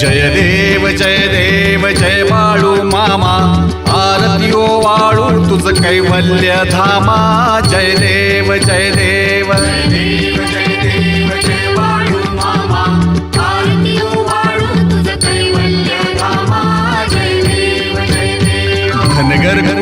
जय देव जय देव जय बाळू मामा. आरती ओ वाळू तुझ कैवल्य धामा. जय देव जय देव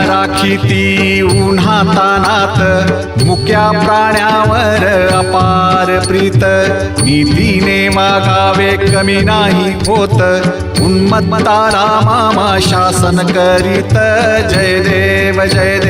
मेढ्या राखी ती उन्हातानात मुक्या प्राण्यावर अपार प्रीत. नीतीने मागावे कमी नाही होत. उन्मत्ताला मामा शासन करीत. जय देव जय देव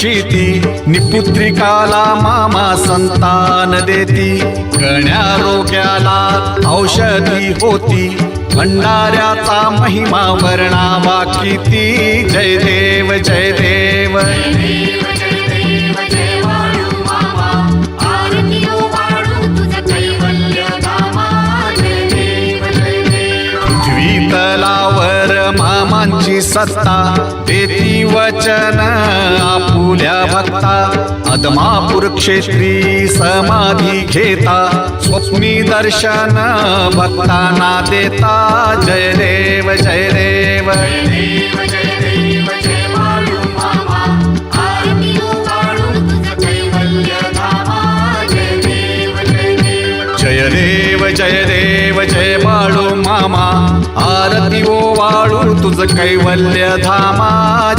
रक्षिती निपुत्रिकाला मामा संतान देती. गण्या रोग्याला औषधी होती. भंडाऱ्याचा महिमा वर्णावा किती. जय देव जय देव. धर्मांची सत्ता देती वचन आपुल्या भक्ता. अदमापूर क्षेत्री समाधी घेता स्वप्नी दर्शन भक्तांना देता. जय देव जय देव. जय देव जय देव जय बाळू मामा. आरती ओवा तुझ कैवल्य धामा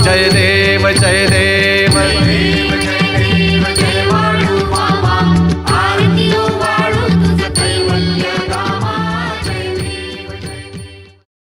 जय रे